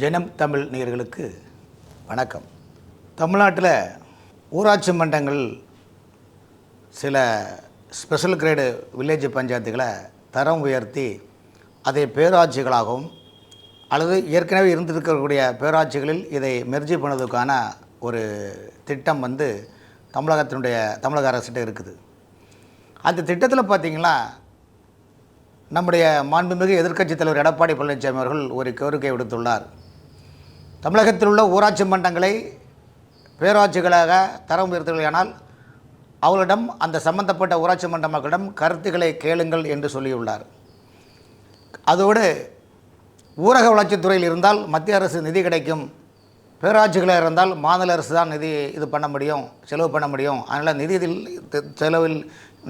ஜனம் தமிழ் நேயர்களுக்கு வணக்கம். தமிழ்நாட்டில் ஊராட்சி மன்றங்கள் சில ஸ்பெஷல் கிரேடு வில்லேஜ் பஞ்சாயத்துகளை தரம் உயர்த்தி அதை பேராட்சிகளாகவும் அல்லது ஏற்கனவே இருந்திருக்கக்கூடிய பேராட்சிகளில் இதை மெர்ஜி பண்ணதுக்கான ஒரு திட்டம் வந்து தமிழகத்தினுடைய தமிழக அரசிட்ட இருக்குது. அந்த திட்டத்தில் பார்த்திங்கன்னா நம்முடைய மாண்புமிகு எதிர்க்கட்சித் தலைவர் எடப்பாடி பழனிசாமி அவர்கள் ஒரு கோரிக்கை விடுத்துள்ளார். தமிழகத்தில் உள்ள ஊராட்சி மன்றங்களை பேராட்சிகளாக தரம் உயர்த்தவில்லையானால் அவர்களிடம் அந்த சம்பந்தப்பட்ட ஊராட்சி மன்ற மக்களிடம் கருத்துக்களை கேளுங்கள் என்று சொல்லியுள்ளார். அதோடு ஊரக வளர்ச்சித்துறையில் இருந்தால் மத்திய அரசு நிதி கிடைக்கும். பேராட்சிகளாக இருந்தால் மாநில அரசு தான் நிதி இது பண்ண முடியும் செலவு பண்ண முடியும். அதனால் நிதியில் செலவில்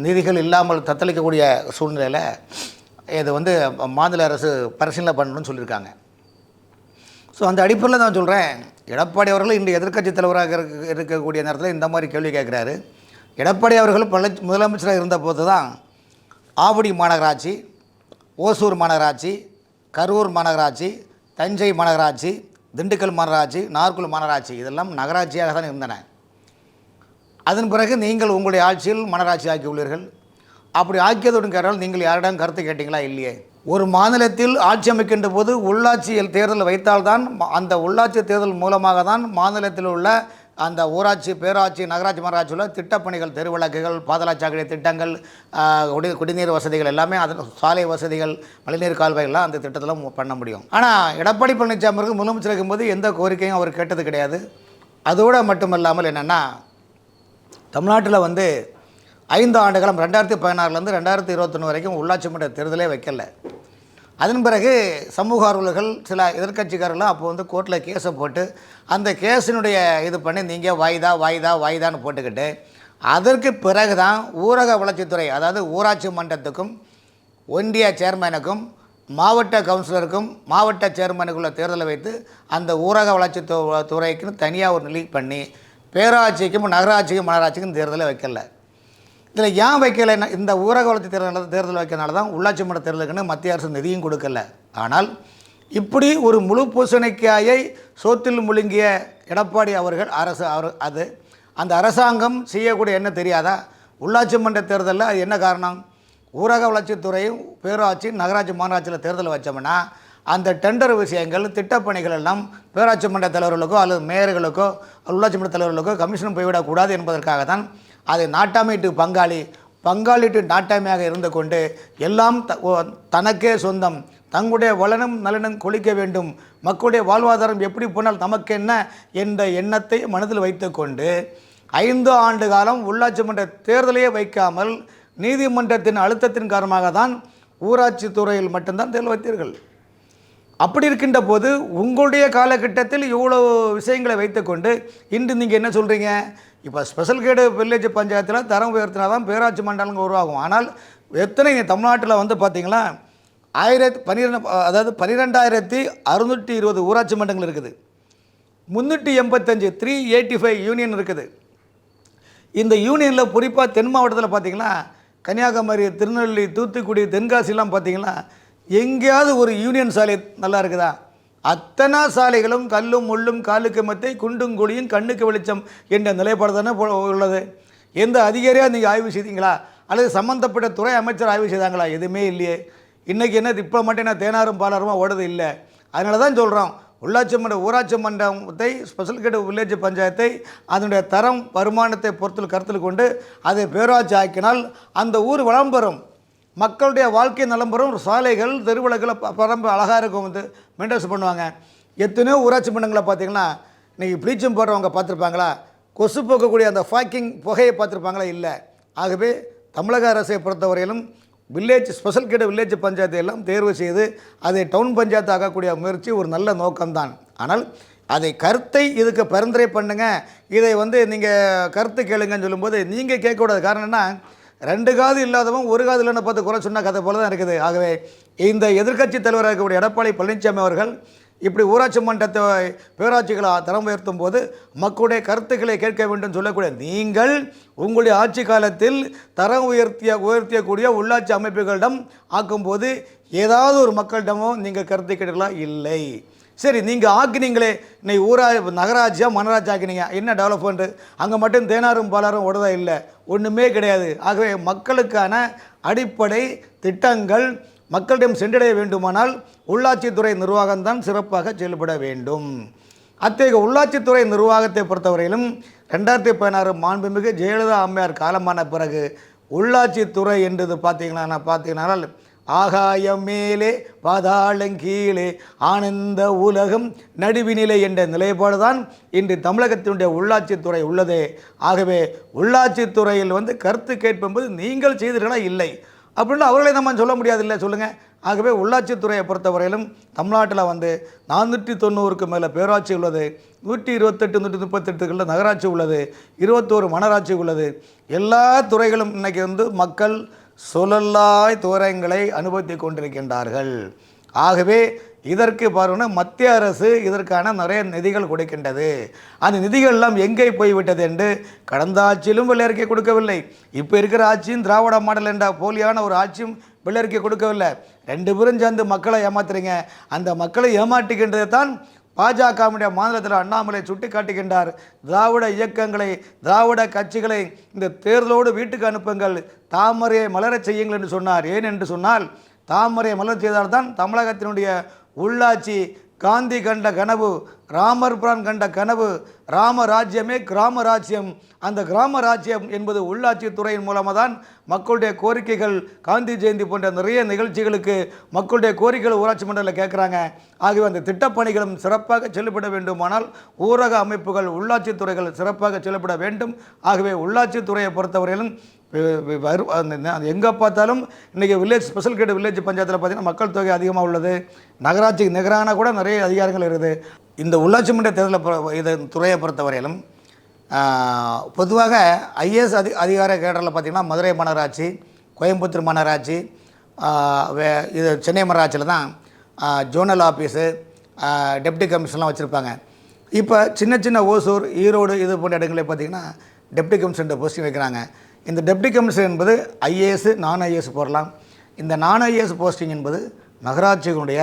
நிதிகள் இல்லாமல் தத்தளிக்கக்கூடிய சூழ்நிலையில் இது வந்து மாநில அரசு பரிசீலனை பண்ணணும்னு சொல்லியிருக்காங்க. ஸோ அந்த அடிப்படையில் நான் சொல்கிறேன் எடப்பாடி அவர்கள் இன்று எதிர்க்கட்சி தலைவராக இருக்க இருக்கக்கூடிய நேரத்தில் இந்த மாதிரி கேள்வி கேட்குறாரு. எடப்பாடி அவர்கள் பல முதலமைச்சராக இருந்தபோது தான் ஆவடி மாநகராட்சி ஓசூர் மாநகராட்சி கரூர் மாநகராட்சி தஞ்சை மாநகராட்சி திண்டுக்கல் மாநகராட்சி நார்குல் மாநகராட்சி இதெல்லாம் நகராட்சியாக தான் இருந்தன. அதன் பிறகு நீங்கள் உங்களுடைய ஆட்சியில் மாநகராட்சி ஆக்கியுள்ளீர்கள். அப்படி ஆக்கியதுடன் கேட்டால் நீங்கள் யாரிடம் கருத்து கேட்டீங்களா இல்லையே? ஒரு மாநிலத்தில் ஆட்சி அமைக்கின்ற போது உள்ளாட்சியில் தேர்தல் வைத்தால்தான் அந்த உள்ளாட்சி தேர்தல் மூலமாக தான் மாநிலத்தில் உள்ள அந்த ஊராட்சி பேராட்சி நகராட்சி மாநகராட்சி உள்ள திட்டப்பணிகள் தெருவிளக்குகள் பாதலாச்சாக்கடை திட்டங்கள் குடி குடிநீர் வசதிகள் எல்லாமே அதில் சாலை வசதிகள் மழைநீர் கால்வாய்கள்லாம் அந்த திட்டத்தில் பண்ண முடியும். ஆனால் எடப்பாடி பழனிசாமி அவர்கள் முதலமைச்சர் இருக்கும்போது எந்த கோரிக்கையும் அவர் கேட்டது கிடையாது. அதோடு மட்டுமல்லாமல் என்னென்னா தமிழ்நாட்டில் வந்து ஐந்து ஆண்டுகளும் ரெண்டாயிரத்தி பதினாறுலேருந்து ரெண்டாயிரத்தி இருபத்தொன்று வரைக்கும் உள்ளாட்சி மன்ற தேர்தலே வைக்கல. அதன் பிறகு சமூக ஆர்வலர்கள் சில எதிர்க்கட்சிக்காரர்களும் அப்போ வந்து கோர்ட்டில் கேஸை போட்டு அந்த கேஸினுடைய இது பண்ணி நீங்கள் வாய்தா வாய்தா வாய்தான்னு போட்டுக்கிட்டு அதற்கு பிறகு தான் ஊரக வளர்ச்சித்துறை அதாவது ஊராட்சி மன்றத்துக்கும் ஒன்றிய சேர்மேனுக்கும் மாவட்ட கவுன்சிலருக்கும் மாவட்ட சேர்மனுக்குள்ள தேர்தலை வைத்து அந்த ஊரக வளர்ச்சி து- துறைக்குன்னு தனியாக ஒரு நிலை பண்ணி பேராட்சிக்கும் நகராட்சிக்கும் மாநகராட்சிக்கும் தேர்தலை வைக்கல. இதில் ஏன் வைக்கலைன்னா இந்த ஊரக வளர்ச்சி தேர்தல் தேர்தல் வைக்கிறனால தான் உள்ளாட்சி மன்ற தேர்தலுக்குன்னு மத்திய அரசு நிதியும் கொடுக்கல. ஆனால் இப்படி ஒரு முழு பூசணிக்காயை சோத்தில் முழுங்கிய எடப்பாடி அவர்கள் அரசு அவர் அது அந்த அரசாங்கம் செய்யக்கூடிய என்ன தெரியாதா? உள்ளாட்சி மன்ற தேர்தலில் அது என்ன காரணம்? ஊரக வளர்ச்சித்துறையும் பேராட்சி நகராட்சி மாநகராட்சியில் தேர்தல் வச்சோம்னா அந்த டெண்டர் விஷயங்கள் திட்டப்பணிகள் எல்லாம் பேராட்சி மன்ற தலைவர்களுக்கோ அல்லது மேயர்களுக்கோ உள்ளாட்சி மன்ற தலைவர்களுக்கோ கமிஷன் போய்விடக்கூடாது என்பதற்காக தான் அதை நாட்டாமைட்டு பங்காளி பங்காளிட்டு நாட்டாமையாக இருந்து கொண்டு எல்லாம் த- தனக்கே சொந்தம். தங்களுடைய வளனும் நலனும் கொளிக்க வேண்டும். மக்களுடைய வாழ்வாதாரம் எப்படி போனால் நமக்கு என்ன என்ற எண்ணத்தை மனதில் வைத்துக்கொண்டு ஐந்து ஆண்டு காலம் உள்ளாட்சி மன்ற தேர்தலையே வைக்காமல் நீதிமன்றத்தின் அழுத்தத்தின் காரணமாக தான் ஊராட்சி துறையில் மட்டும்தான் தேர்தல் வைத்தீர்கள். அப்படி இருக்கின்ற போது உங்களுடைய காலகட்டத்தில் இவ்வளோ விஷயங்களை வைத்துக்கொண்டு இன்று நீங்கள் என்ன சொல்கிறீங்க இப்போ ஸ்பெஷல் கேடு வில்லேஜ் பஞ்சாயத்தில் தரம் உயர்த்தினா தான் பேராட்சி மண்டலங்கள் உருவாகும். ஆனால் எத்தனை தமிழ்நாட்டில் வந்து பார்த்திங்களா ஆயிரத்தி பன்னிரெண்டு அதாவது பன்னிரெண்டாயிரத்தி அறுநூற்றி இருபது ஊராட்சி மன்றங்கள் இருக்குது. முந்நூற்றி எண்பத்தஞ்சு த்ரீ எயிட்டி ஃபைவ் யூனியன் இருக்குது. இந்த யூனியனில் குறிப்பாக தென் மாவட்டத்தில் பார்த்திங்கன்னா கன்னியாகுமரி திருநெல்வேலி தூத்துக்குடி தென்காசிலாம் பார்த்திங்கன்னா எங்கேயாவது ஒரு யூனியன் சாலை நல்லா இருக்குதா? அத்தனை சாலைகளும் கல்லும் முள்ளும் காலுக்கு மத்தை குண்டும் குழியும் கண்ணுக்கு வெளிச்சம் என்ற நிலைப்பாடு தானே போ- உள்ளது. எந்த அதிகாரியாக நீங்கள் ஆய்வு செய்தீங்களா? அல்லது சம்மந்தப்பட்ட துறை அமைச்சர் ஆய்வு செய்தாங்களா? எதுவுமே இல்லையே. இன்றைக்கி என்ன இப்போ மட்டும் என்ன தேனாரும் பாலாருமா ஓடுது இல்லை. அதனால தான் சொல்கிறோம் உள்ளாட்சி மன்ற ஊராட்சி மன்றத்தை ஸ்பெஷல் கேட் வில்லேஜ் பஞ்சாயத்தை அதனுடைய தரம் வருமானத்தை பொறுத்தல் கருத்தில் கொண்டு அதை பேராட்சி ஆக்கினால் அந்த ஊர் வளம் பெறும். மக்களுடைய வாழ்க்கை நலம் பெறும் சாலைகள் தெருவிளக்கில் பரம்பு அழகாக இருக்கும். வந்து மெயின்டெனன்ஸ் பண்ணுவாங்க. எத்தனையோ ஊராட்சி மன்றங்களை பார்த்தீங்கன்னா இன்றைக்கி ப்ளீச்சிங் போடுறவங்க பார்த்துருப்பாங்களா கொசு போக்கக்கூடிய அந்த ஃபாக்கிங் புகையை பார்த்துருப்பாங்களா இல்லை. ஆகவே தமிழக அரசை பொறுத்தவரையிலும் வில்லேஜ் ஸ்பெஷல் கேட் வில்லேஜ் பஞ்சாயத்தை எல்லாம் தேர்வு செய்து அதை டவுன் பஞ்சாயத்து ஆகக்கூடிய முயற்சி ஒரு நல்ல நோக்கம்தான். ஆனால் அதை கருத்தை இதுக்கு பரிந்துரை பண்ணுங்கள் இதை வந்து நீங்கள் கருத்து கேளுங்கன்னு சொல்லும்போது நீங்கள் கேட்கக்கூடாது. காரணம் ரெண்டு காது இல்லாதவன் ஒரு காது இல்லைன்னு பார்த்து குறை சொன்ன கதை போல தான் இருக்குது. ஆகவே இந்த எதிர்க்கட்சி தலைவராக இருக்கக்கூடிய எடப்பாடி பழனிசாமி அவர்கள் இப்படி ஊராட்சி மன்றத்தை பேராட்சிகளாக தரம் உயர்த்தும் போது மக்களுடைய கருத்துக்களை கேட்க வேண்டும் சொல்லக்கூடிய நீங்கள் உங்களுடைய ஆட்சி காலத்தில் தரம் உயர்த்திய உயர்த்தியக்கூடிய உள்ளாட்சி அமைப்புகளிடம் ஆக்கும்போது ஏதாவது ஒரு மக்களிடமோ நீங்கள் கருத்து கேட்டீர்களா? இல்லை. சரி நீங்கள் ஆக்குனீங்களே இன்னைக்கு ஊரா நகராட்சியாக மனராட்சி ஆக்கினீங்க. என்ன டெவலப்மெண்ட்டு அங்கே மட்டும் தேனாரும் பாலாரும் உடதா இல்லை? ஒன்றுமே கிடையாது. ஆகவே மக்களுக்கான அடிப்படை திட்டங்கள் மக்களிடம் சென்றடைய வேண்டுமானால் உள்ளாட்சித்துறை நிர்வாகம்தான் சிறப்பாக செயல்பட வேண்டும். அத்தகைய உள்ளாட்சித்துறை நிர்வாகத்தை பொறுத்தவரையிலும் ரெண்டாயிரத்தி பதினாறு மாண்புமிகு ஜெயலலிதா அம்மையார் காலமான பிறகு உள்ளாட்சித்துறை என்றது பார்த்தீங்கன்னா பார்த்தீங்கன்னா ஆகாயம் மேலே பாதாளம் கீழே ஆனந்த உலகம் நடுவினிலை என்ற நிலைப்பாடு தான் இன்று தமிழகத்தினுடைய உள்ளாட்சித்துறை உள்ளதே. ஆகவே உள்ளாட்சித்துறையில் வந்து கருத்து கேட்பது நீங்கள் செய்தீர்களா? இல்லை. அப்படின்னு அவர்களை நம்ம சொல்ல முடியாது இல்லை சொல்லுங்கள் ஆகவே உள்ளாட்சித்துறையை பொறுத்தவரையிலும் தமிழ்நாட்டில் வந்து நானூற்றி தொண்ணூறுக்கு மேலே பேராட்சி உள்ளது. நூற்றி இருபத்தெட்டு நூற்றி முப்பத்தெட்டுகளில் நகராட்சி உள்ளது. இருபத்தோரு மனராட்சி உள்ளது. எல்லா துறைகளும் இன்றைக்கி வந்து மக்கள் சுழல்லாய் தூரங்களை அனுபவித்து கொண்டிருக்கின்றார்கள். ஆகவே இதற்கு பாருன்னா மத்திய அரசு இதற்கான நிறைய நிதிகள் கொடுக்கின்றது. அந்த நிதிகள் எல்லாம் எங்கே போய்விட்டது என்று கடந்த ஆட்சியிலும் வெள்ளையறிக்கை கொடுக்கவில்லை. இப்போ இருக்கிற ஆட்சியும் திராவிட மாடல் என்ற போலியான ஒரு ஆட்சியும் வெள்ளையறிக்கை கொடுக்கவில்லை. ரெண்டு பேரும் சேர்ந்து மக்களை ஏமாத்துறீங்க. அந்த மக்களை ஏமாற்றுகின்றது தான் பாஜகவுடைய மாநிலத்தில் அண்ணாமலை சுட்டி காட்டுகின்றார் திராவிட இயக்கங்களை திராவிட கட்சிகளை இந்த தேர்தலோடு வீட்டுக்கு அனுப்புங்கள். தாமரையை மலரச் செய்யுங்கள் என்று சொன்னார். ஏன் என்று சொன்னால் தாமரையை மலர் செய்தால்தான் தமிழகத்தினுடைய உள்ளாட்சி காந்தி கண்ட கனவு ராமர் பிரான் கண்ட கனவு ராமராஜ்யமே கிராம ராஜ்யம். அந்த கிராம ராஜ்யம் என்பது உள்ளாட்சி துறையின் மூலமாக தான் மக்களுடைய கோரிக்கைகள் காந்தி ஜெயந்தி போன்ற நிறைய நிகழ்ச்சிகளுக்கு மக்களுடைய கோரிக்கைகள் ஊராட்சி மன்றத்தில் கேட்குறாங்க ஆகவே அந்த திட்டப்பணிகளும் சிறப்பாக செல்லப்பட வேண்டுமானால் ஊரக அமைப்புகள் உள்ளாட்சி துறைகள் சிறப்பாக செல்லப்பட வேண்டும். ஆகவே உள்ளாட்சி துறையை பொறுத்தவரையிலும் எங்கே பார்த்தாலும் இன்றைக்கி வில்லேஜ் ஸ்பெஷல் கிரேட் வில்லேஜ் பஞ்சாயத்தில் பார்த்தீங்கன்னா மக்கள் தொகை அதிகமாக உள்ளது. நகராட்சிக்கு நிகரான கூட நிறைய அதிகாரங்கள் இருக்குது. இந்த உள்ளாட்சி மன்ற தேர்தலை இது துறையை பொறுத்தவரையிலும் பொதுவாக ஐஏஎஸ் அதி அதிகார கேடரில் பார்த்திங்கன்னா மதுரை மாநகராட்சி கோயம்புத்தூர் மாநகராட்சி வே- இது சென்னை மாநகராட்சியில் தான் ஜோனல் ஆஃபீஸு டெப்டி கமிஷன்லாம் வச்சுருப்பாங்க. இப்போ சின்ன சின்ன ஓசூர் ஈரோடு இது போன்ற இடங்களில் பார்த்திங்கன்னா டெப்டி கமிஷன் போஸ்டிங் வைக்கிறாங்க. இந்த டெப்டி கமிஷன் என்பது ஐஏஎஸ் நான் ஐஏஎஸ் போடலாம். இந்த நான் ஐஏஎஸ் போஸ்டிங் என்பது நகராட்சிகளுடைய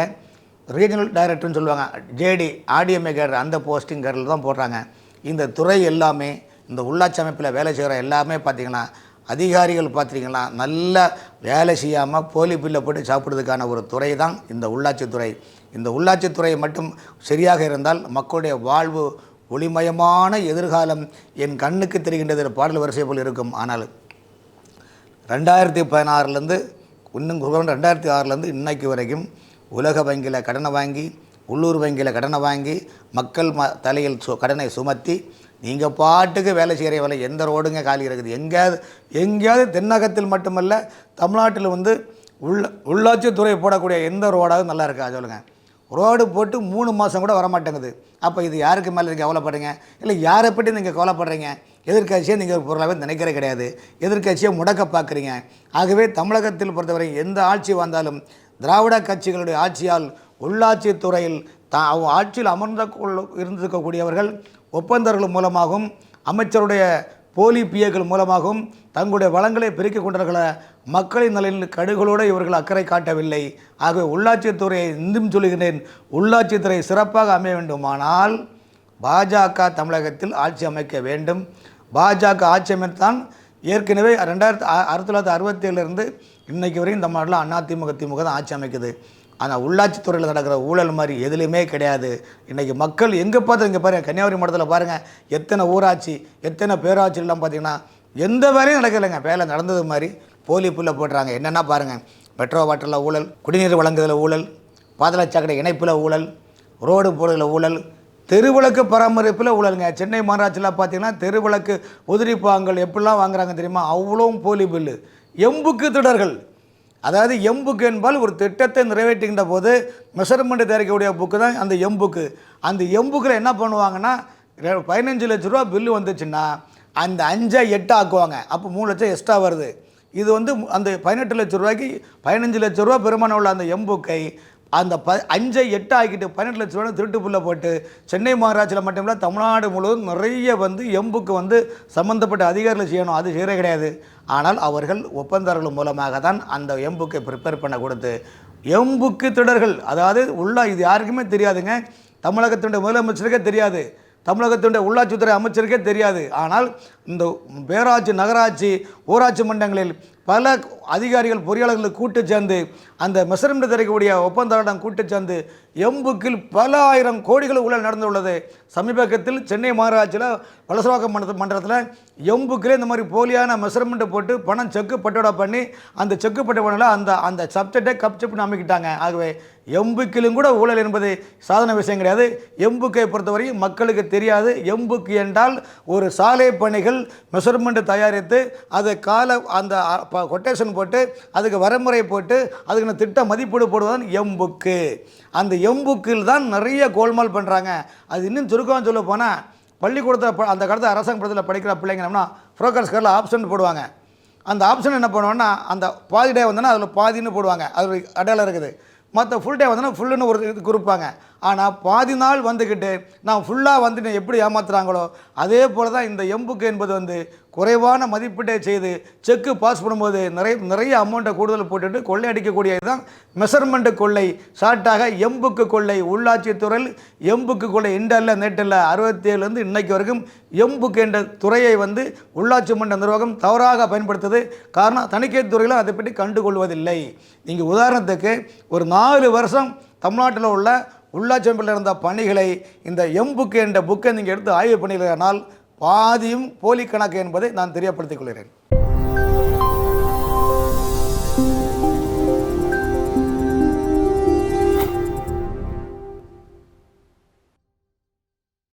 ரீஜனல் டைரக்டர்னு சொல்லுவாங்க. ஜேடி ஆடிஎம்ஏ கேடர் அந்த போஸ்டிங் கேடரில் தான் போடுறாங்க. இந்த துறை எல்லாமே இந்த உள்ளாட்சி அமைப்பில் வேலை செய்கிற எல்லாமே பார்த்திங்கன்னா அதிகாரிகள் பார்த்தீங்கன்னா நல்லா வேலை செய்யாமல் போலி பில்லை போட்டு சாப்பிட்றதுக்கான ஒரு துறை தான் இந்த உள்ளாட்சித்துறை இந்த உள்ளாட்சித்துறை மட்டும் சரியாக இருந்தால் மக்களுடைய வாழ்வு ஒளிமயமான எதிர்காலம் என் கண்ணுக்கு தெரிகின்றது பாடல் வரிசை போல் இருக்கும். ஆனால் ரெண்டாயிரத்தி பதினாறுலேருந்து இன்னும் ரெண்டாயிரத்தி ஆறுலேருந்து இன்னைக்கு வரைக்கும் உலக வங்கியில் கடனை வாங்கி உள்ளூர் வங்கியில் கடனை வாங்கி மக்கள் ம தலையில் சு கடனை சுமத்தி நீங்கள் பாட்டுக்கு வேலை செய்கிற வேலை எந்த ரோடுங்க காலி இருக்குது? எங்கேயாவது எங்கேயாவது தென்னகத்தில் மட்டுமல்ல தமிழ்நாட்டில் வந்து உள்ள உள்ளாட்சித்துறை போடக்கூடிய எந்த ரோடாவது நல்லா இருக்கா? சொல்லுங்கள் ரோடு போட்டு மூணு மாதம் கூட வர மாட்டேங்குது அப்போ இது யாருக்கு மேலே நீங்கள் கவலைப்படுறீங்க? இல்லை யாரை பற்றி நீங்கள் கவலைப்படுறீங்க? எதிர்கட்சியை நீங்கள் பொருளாகவே நினைக்கிறே கிடையாது. எதிர்க்கட்சியை முடக்க பார்க்குறீங்க. ஆகவே தமிழகத்தில் பொறுத்தவரை எந்த ஆட்சி வந்தாலும் திராவிட கட்சிகளுடைய ஆட்சியால் உள்ளாட்சி துறையில் தா அவங்க ஆட்சியில் அமர்ந்த கொள்ள- இருந்திருக்கக்கூடியவர்கள் ஒப்பந்தர்கள் மூலமாகவும் அமைச்சருடைய போலி பிஏக்கள் மூலமாகவும் தங்களுடைய வளங்களை பெருக்கிக் கொண்டார்கள மக்களின் நலனில் கடுகளோடு இவர்கள் அக்கறை காட்டவில்லை. ஆகவே உள்ளாட்சித்துறையை இன்னும் சொல்கிறேன் உள்ளாட்சித்துறை சிறப்பாக அமைய வேண்டுமானால் பாஜக தமிழகத்தில் ஆட்சி அமைக்க வேண்டும். பாஜக ஆட்சி அமைத்தான் ஏற்கனவே ரெண்டாயிரத்து ஆ- ஆயிரத்தி தொள்ளாயிரத்தி அறுபத்தேழுலேருந்து இன்னைக்கு வரைக்கும் தமிழ்நாட்டில் அதிமுக திமுக தான் ஆட்சி அமைக்குது. ஆனால் உள்ளாட்சித்துறையில் நடக்கிற ஊழல் மாதிரி எதுலேயுமே கிடையாது. இன்றைக்கி மக்கள் எங்கே பார்த்து இங்கே பாருங்கள் கன்னியாகுமரி மாவட்டத்தில் பாருங்கள் எத்தனை ஊராட்சி எத்தனை பேராட்சிலாம் பார்த்தீங்கன்னா எந்த வேலையும் நடக்கலைங்க. வேலை நடந்தது மாதிரி போலி புல்லை போடுறாங்க. என்னென்னா பாருங்கள் மெட்ரோ வாட்டரில் ஊழல் குடிநீர் வழங்குதலில் ஊழல் பாதளச்சாக்கடை இணைப்பில் ஊழல் ரோடு போடுறதுல ஊழல் தெருவிளக்கு பராமரிப்பில் ஊழலுங்க. சென்னை மாநகராட்சியில் பார்த்தீங்கன்னா தெருவிளக்கு உதிரிப்பாங்கல் எப்படிலாம் வாங்குறாங்க தெரியுமா? அவ்வளோவும் போலி பில்லு. எம்புக்கு திடர்கள் அதாவது எம்புக்கு என்பால் ஒரு திட்டத்தை நிறைவேற்றுகின்ற போது மெஷர்மெண்ட் தயாரிக்கக்கூடிய புக்கு தான் அந்த எம்புக்கு. அந்த எம்புக்கில் என்ன பண்ணுவாங்கன்னா பதினஞ்சு லட்ச ரூபா பில்லு வந்துச்சுன்னா அந்த அஞ்சை எட்டு ஆக்குவாங்க. அப்போ மூணு லட்சம் எக்ஸ்ட்ரா வருது. இது வந்து அந்த பதினெட்டு லட்ச ரூபாய்க்கு பதினஞ்சு லட்ச ரூபா பெருமான உள்ள அந்த எம்புக்கை அந்த ப அஞ்சை எட்டு ஆக்கிட்டு பன்னெண்டு லட்ச ரூபா திருட்டு புள்ள போட்டு சென்னை மாநகராட்சியில் மட்டுமில்ல தமிழ்நாடு முழுவதும் நிறைய வந்து எம்புக்கு வந்து சம்மந்தப்பட்ட அதிகாரிகள் செய்யணும். அது செய்யறே கிடையாது. ஆனால் அவர்கள் ஒப்பந்தர்கள் மூலமாக தான் அந்த எம்புக்கை ப்ரிப்பேர் பண்ண கொடுத்து எம்புக்கு திடர்கள் அதாவது உள்ள இது யாருக்குமே தெரியாதுங்க. தமிழகத்தினுடைய முதலமைச்சருக்கே தெரியாது. தமிழகத்தினுடைய உள்ளாட்சித்துறை அமைச்சருக்கே தெரியாது. ஆனால் இந்த பேராட்சி நகராட்சி ஊராட்சி மன்றங்களில் பல அதிகாரிகள் பொறியாளர்களை கூட்டு சேர்ந்து அந்த மெஷர்மெண்ட் தெரிவிக்கக்கூடிய ஒப்பந்தரிடம் கூட்டு சேர்ந்து எம்புக்கில் பல ஆயிரம் கோடிகள் ஊழல் நடந்துள்ளது. சமீபத்தில் சென்னை மாநகராட்சியில் வலசவாக்கம் மன்ற மன்றத்தில் எம்புக்கிலே இந்த மாதிரி போலியான மெஷர்மெண்ட்டை போட்டு பணம் செக்கு பட்டோடா பண்ணி அந்த செக்கு பட்டோட அந்த அந்த சப்ஜெக்டை கப் செப்னு அமைக்கிட்டாங்க. ஆகவே எம்புக்கிலும் கூட ஊழல் என்பது சாதன விஷயம் கிடையாது. எம்புக்கை பொறுத்தவரையும் மக்களுக்கு தெரியாது. எம்புக்கு என்றால் ஒரு சாலை பணிகள் மெஷர்மெண்ட் தயாரித்து அதை கால அந்த கொட்டேஷன் போட்டு அதுக்கு வரமுறை போட்டு அதுக்கு திட்ட மதிப்பீடு போடுவதன் எம்புக்கு. அந்த எம்புக்கில் தான் நிறைய கோல்மால் பண்ணுறாங்க அது இன்னும் சுருக்கம் சொல்ல போனால் பள்ளிக்கூடத்தில் ப- அந்த காலத்தில் அரசாங்க படத்தில் படிக்கிற பிள்ளைங்கன்னா ப்ரோக்கர்ஸ் காரில் ஆப்ஷன் போடுவாங்க. அந்த ஆப்ஷன் என்ன பண்ணுவோன்னா அந்த பாதி டே வந்தோன்னா அதில் பாதின்னு போடுவாங்க. அது ஒரு அடையாளம் இருக்குது. மற்ற ஃபுல் டே வந்தோன்னா ஃபுல்லுன்னு ஒரு இது கொடுப்பாங்க ஆனால் பாதி நாள் வந்துக்கிட்டு நான் ஃபுல்லாக வந்துட்டு எப்படி ஏமாத்துறாங்களோ அதே போல் தான் இந்த எம்புக்கு என்பது வந்து குறைவான மதிப்பீட்டை செய்து செக்கு பாஸ் பண்ணும்போது நிறைய நிறைய அமௌண்ட்டை கூடுதல் போட்டுட்டு கொள்ளை அடிக்கக்கூடியது தான் மெஷர்மெண்ட்டு கொள்ளை ஷார்ட்டாக எம்புக்கு கொள்ளை உள்ளாட்சி துறையில் எம்புக்கு கொள்ளை இண்டல்ல நேட்டில் அறுபத்தி ஏழுலேருந்து இன்னைக்கு வரைக்கும் எம்புக்கு என்ற துறையை வந்து உள்ளாட்சி மன்ற நிர்வாகம் தவறாக பயன்படுத்துது. காரணம் தணிக்கை துறையிலும் அதை பற்றி கண்டுகொள்வதில்லை. நீங்கள் உதாரணத்துக்கு ஒரு நாலு வருஷம் தமிழ்நாட்டில் உள்ள உள்ளாட்சி அமைப்பில் இருந்த பணிகளை இந்த எம்புக்கு என்ற புக்கை நீங்கள் எடுத்து ஆய்வு பண்ணினால் பாதியும் போலி கணக்கு என்பதை நான் தெரியப்படுத்திக் கொள்கிறேன்.